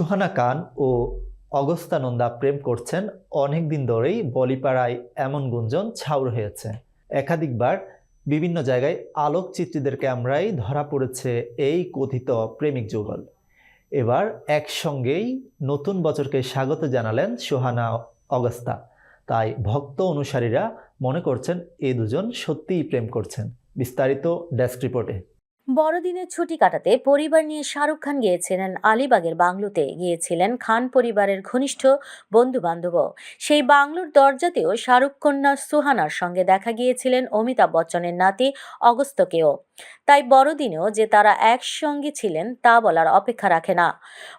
সুহানা খান ও অগস্তা নন্দা প্রেম করছেন, অনেক দিন ধরেই বলিপাড়ায় এমন গুঞ্জন ছাউর হয়েছে। একাধিকবার বিভিন্ন জায়গায় আলোকচিত্রীদের ক্যামেরায় ধরা পড়েছে এই কথিত প্রেমিক যুগল। এবার একসঙ্গেই নতুন বছরকে স্বাগত জানালেন সোহানা, অগস্তা। তাই ভক্ত অনুসারীরা মনে করছেন এই দুজন সত্যিই প্রেম করছেন। বিস্তারিত ডেস্ক রিপোর্টে। বড়দিনের ছুটি কাটাতে পরিবার নিয়ে শাহরুখ খান গিয়েছিলেন আলিবাগের বাংলোতে। গিয়েছিলেন খান পরিবারের ঘনিষ্ঠ বন্ধু বান্ধব সেই বাংলোর দরজাতেও শাহরুখ কন্যা সুহানার সঙ্গে দেখা গিয়েছিলেন অমিতাভ বচ্চনের নাতি অগস্তকেও। তাই বড়দিনেও যে তারা একসঙ্গে ছিলেন তা বলার অপেক্ষা রাখে না।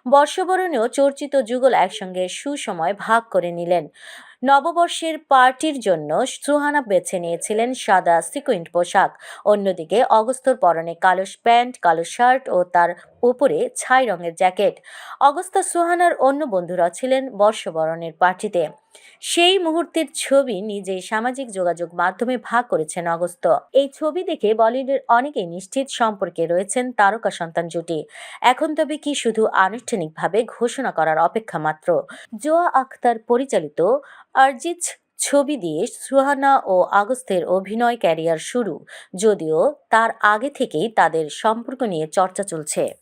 বর্ষবরণেও চর্চিত যুগল একসঙ্গে সুসময় ভাগ করে নিলেন। নববর্ষের পার্টির জন্য সুহানা বেছে নিয়েছিলেন সাদা সিকুইন্ট পোশাক। অন্যদিকে অগস্তর পরনে কালো প্যান্ট, কালো শার্ট ও তার উপরে ছাই রঙের জ্যাকেট। অগস্তা সুহানার অন্য বন্ধুরা ছিলেন বর্ষবরণের পার্টিতে। সেই মুহূর্তের ছবি নিজেই সামাজিক যোগাযোগ মাধ্যমে ভাগ করেছেন অগস্ত। এই ছবি দেখে বলিউডের অনেকেই নিশ্চিত সম্পর্কে রয়েছেন তারকা সন্তান জুটি। এখন তবে কি শুধু আনুষ্ঠানিকভাবে ঘোষণা করার অপেক্ষা মাত্র? জোয়া আখতার পরিচালিত অরিজিৎ ছবি দিয়ে সুহানা ও আগস্তের অভিনয় ক্যারিয়ার শুরু, যদিও তার আগে থেকেই তাদের সম্পর্ক নিয়ে চর্চা চলছে।